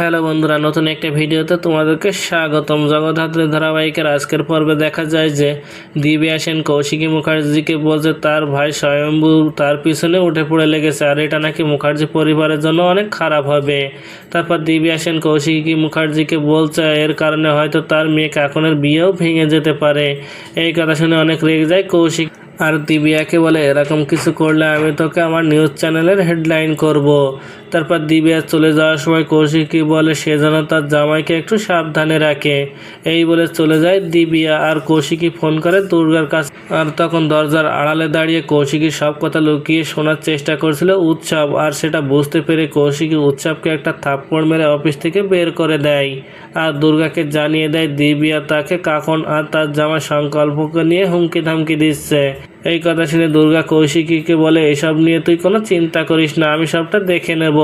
Hello বন্ধুরা, নতুন একটা ভিডিওতে তোমাদেরকে স্বাগতম। জগদ্ধাত্রী ধারাবাহিকের আজকের পর্বে দেখা যায় যে দিব্যা সেন কৌশিকী মুখার্জিকে বলছে, তার ভাই স্বয়ম্ভু তার পিছনে উঠে পড়ে লেগেছে আর এটা নাকি মুখার্জি পরিবারের জন্য অনেক খারাপ হবে। তারপর দিব্যা সেন কৌশিকী মুখার্জিকে বলছে, এর কারণে হয়তো তার মেয়ে কাকনের বিয়েও ভেঙে যেতে পারে। এই কথা শুনে অনেক রেগে যায় কৌশিক। আর দিবিয়াকে বলে, এরকম কিছু করলে আমি তোকে আমার নিউজ চ্যানেলের হেডলাইন করব। তারপর দিবিয়া চলে যাওয়ার সময় কৌশিকী বলে, সে যেন তার জামাইকে একটু সাবধানে রাখে। এই বলে চলে যায় দিবিয়া আর কৌশিকী ফোন করে দুর্গার কাছে। আর তখন দরজার আড়ালে দাঁড়িয়ে কৌশিকী সব কথা লুকিয়ে শোনার চেষ্টা করছিল উৎসব। আর সেটা বুঝতে পেরে কৌশিকী উৎসবকে একটা থাপ্পড় মেরে অফিস থেকে বের করে দেয়। আর দুর্গাকে জানিয়ে দেয়, দিবিয়া তাকে কাকন আর তার জামাই সংকল্পকে নিয়ে হুমকি ধামকি দিচ্ছে। এই কথা শুনে দুর্গা কৌশিকীকে বলে, এসব নিয়ে তুই কোনো চিন্তা করিস না, আমি সবটা দেখে নেব।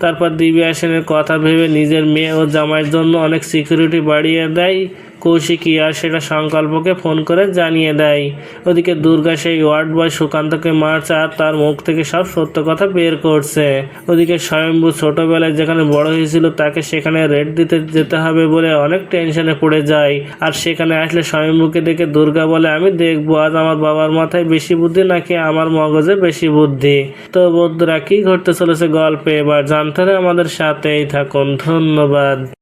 তারপর দিব্যা সেনের কথা ভেবে নিজের মেয়ে ও জামাইয়ের জন্য অনেক সিকিউরিটি বাড়িয়ে দেয়। কৌশিকী আর সেটা সংকল্পকে ফোন করে জানিয়ে দেয়। ওদিকে দুর্গা সেই ওয়ার্ড বয় সুকান্তকে মারছে আর তার মুখ থেকে সব সত্য কথা বের করছে। ওদিকে স্বয়ম্ভু ছোটবেলায় যেখানে বড় হয়েছিল তাকে সেখানে রেড দিতে যেতে হবে বলে অনেক টেনশনে পড়ে যায়। আর সেখানে আসলে স্বয়ম্ভুকে দেখে দুর্গা বলে, আমি দেখব, আজ আমার বাবার মাথায় বেশি বুদ্ধি নাকি আমার মগজে বেশি বুদ্ধি? তো বন্ধুরা, কি ঘটতে চলেছে গল্পে? এবার জানতে আমাদের সাথেই থাকুন। ধন্যবাদ।